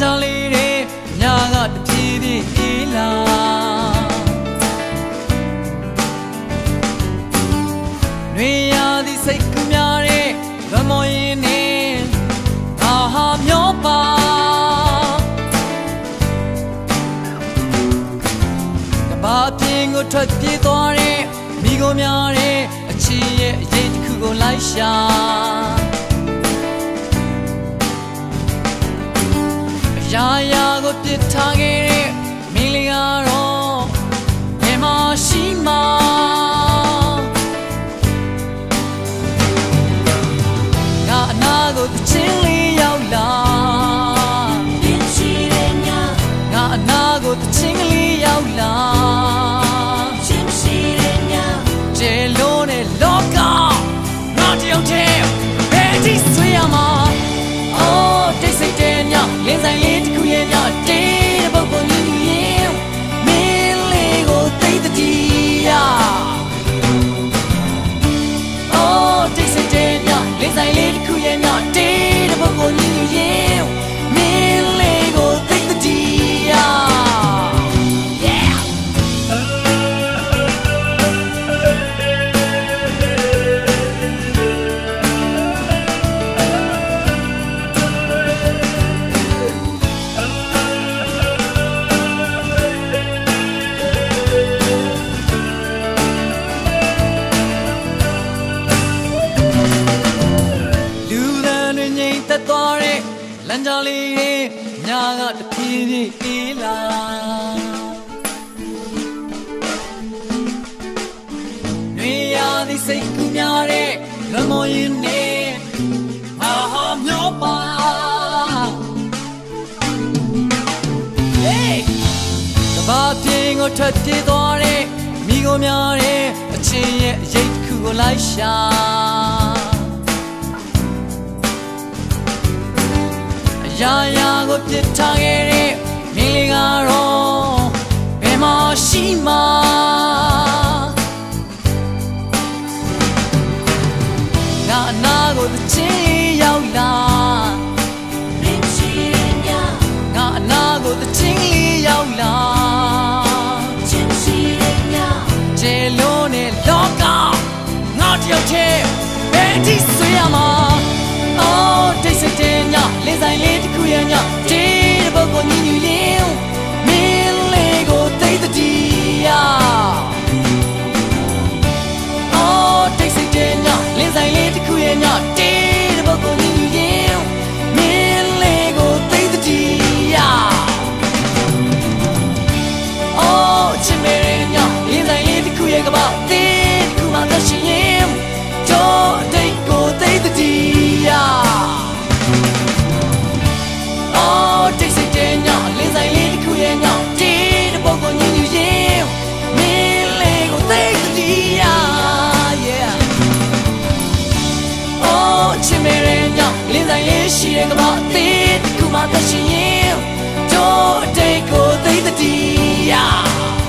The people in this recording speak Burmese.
ချောင်းလေးတွေညကတဖြည်းဖြည်းအေးလာနွေရာသီစိတ်ကများတဲ့ဗမောရင်နဲ့အာဟာမျောပါတပါပြင်းကိုထွက်ပြေးသွားတဲ့မိကုန်များတဲ့အချင်းရဲ့အရေးတစ်ခုကိုလိုက်ရှာ ရာရာကိုပြစ်ထားခဲ့တဲ့မိလေးကတော့ဘယ်မှာရှိမှာ လမ်းကြောင်းလေးတွေညာကတဖြည်းဖြည်းအေးလာနှွေရသည်စိတ်ကူးများတဲ့လမ်းမော်ရင်နေအာဟာမျောပါ Hey! ကဘာပြင်းကိုထွက်ပြေးသွားတဲ့မိကိုများတဲ့အချင်းရဲ့အရေးတစ်ခုကိုလိုက်ရှာ ရာရာကိုပြစ်ထားခဲ့တဲ့မင်းလေးကတော့ဘယ်မှာရှိမှာငါအနာကိုသချင်းလေးရောက်လာရင်ရှိတဲ့ညငါအနာကိုသချင်းလေးရောက်လာရင်ရှိတဲ့ညကျေလုံးနဲ့လောကငါတယောက်တည်းဘယ်ဒီဆွေးရမှာအော်တိတ်ဆိတ်တဲ့ည လေးဆိုင်လေးတစ်ခုရဲ့ညတေးတဲ့ပုဂ္ဂိုလ်ညူညူရင်မင်းလေးကိုသိတဲ့တီးရအော်တိတ်ဆိတ်တဲ့ညလေးဆိုင်လေးတစ်ခုရဲ့ည ရှိတဲ့ကမ္ဘာအသေးတစ်ခုမှသက်ရှင်ရင်တို့အတိတ်ကိုသိသတည်း yeah